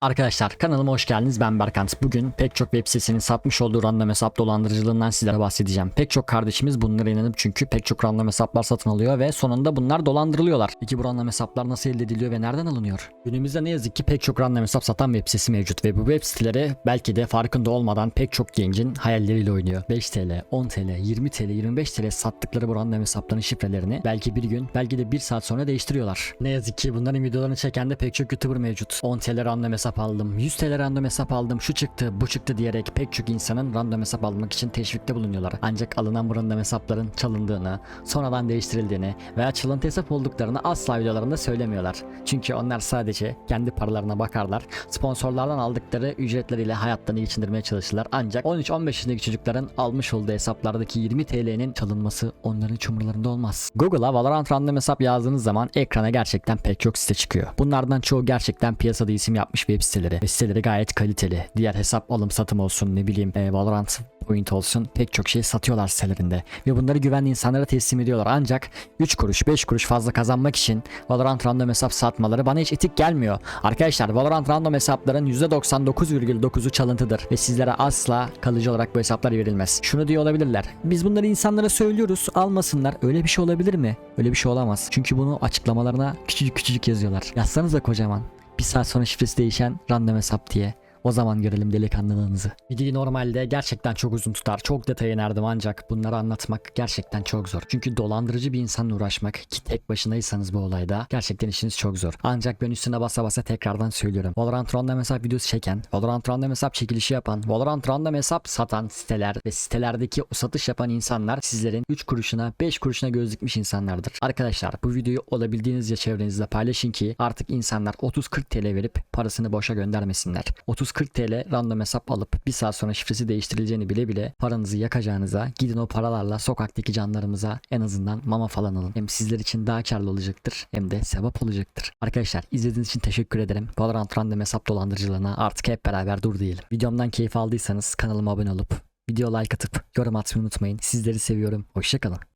Arkadaşlar kanalıma hoş geldiniz ben Berkant. Bugün pek çok web sitesinin satmış olduğu random hesap dolandırıcılığından sizlere bahsedeceğim. Pek çok kardeşimiz bunlara inanıp çünkü pek çok random hesaplar satın alıyor ve sonunda bunlar dolandırılıyorlar. Peki bu random hesaplar nasıl elde ediliyor ve nereden alınıyor? Günümüzde ne yazık ki pek çok random hesap satan web sitesi mevcut ve bu web siteleri belki de farkında olmadan pek çok gencin hayalleriyle oynuyor. 5 TL, 10 TL, 20 TL, 25 TL sattıkları bu random hesapların şifrelerini belki bir gün belki de bir saat sonra değiştiriyorlar. Ne yazık ki bunların videolarını çeken de pek çok YouTuber mevcut. 10 TL random hesap aldım, 100 TL random hesap aldım, şu çıktı, bu çıktı diyerek pek çok insanın random hesap almak için teşvikte bulunuyorlar. Ancak alınan random hesapların çalındığını, sonradan değiştirildiğini veya çalıntı hesap olduklarını asla videolarında söylemiyorlar. Çünkü onlar sadece kendi paralarına bakarlar. Sponsorlardan aldıkları ücretleriyle hayatlarını geçindirmeye çalışırlar. Ancak 13-15 yaşındaki çocukların almış olduğu hesaplardaki 20 TL'nin çalınması onların hiç umurlarında olmaz. Google'a Valorant random hesap yazdığınız zaman ekrana gerçekten pek çok site çıkıyor. Bunlardan çoğu gerçekten piyasada isim yapmış web siteleri. Ve siteleri gayet kaliteli. Diğer hesap alım satım olsun ne bileyim e, Valorant point olsun pek çok şey satıyorlar sitelerinde. Ve bunları güvenli insanlara teslim ediyorlar. Ancak 3 kuruş 5 kuruş fazla kazanmak için Valorant random hesap satmaları bana hiç etik gelmiyor. Arkadaşlar Valorant random hesapların %99,9'u çalıntıdır. Ve sizlere asla kalıcı olarak bu hesaplar verilmez. Şunu diyor olabilirler. Biz bunları insanlara söylüyoruz almasınlar. Öyle bir şey olabilir mi? Öyle bir şey olamaz. Çünkü bunu açıklamalarına küçücük küçücük yazıyorlar. Yazsanıza kocaman. Bir saat sonra şifresi değişen random hesap diye. O zaman görelim delikanlılığınızı. Videoyu normalde gerçekten çok uzun tutar. Çok detaya inerdim ancak bunları anlatmak gerçekten çok zor. Çünkü dolandırıcı bir insanla uğraşmak ki tek başınaysanız bu olayda gerçekten işiniz çok zor. Ancak ben üstüne basa basa tekrardan söylüyorum. Valorant random hesap videosu çeken, Valorant random hesap çekilişi yapan, Valorant random hesap satan siteler ve sitelerdeki o satış yapan insanlar sizlerin 3 kuruşuna 5 kuruşuna göz dikmiş insanlardır. Arkadaşlar bu videoyu olabildiğinizce çevrenizde paylaşın ki artık insanlar 30-40 TL verip parasını boşa göndermesinler. 30-40 TL random hesap alıp bir saat sonra şifresi değiştirileceğini bile bile paranızı yakacağınıza gidin o paralarla sokaktaki canlarımıza en azından mama falan alın. Hem sizler için daha karlı olacaktır hem de sevap olacaktır. Arkadaşlar izlediğiniz için teşekkür ederim. Valorant random hesap dolandırıcılığına artık hep beraber dur diyelim. Videomdan keyif aldıysanız kanalıma abone olup video like atıp yorum atmayı unutmayın. Sizleri seviyorum. Hoşçakalın.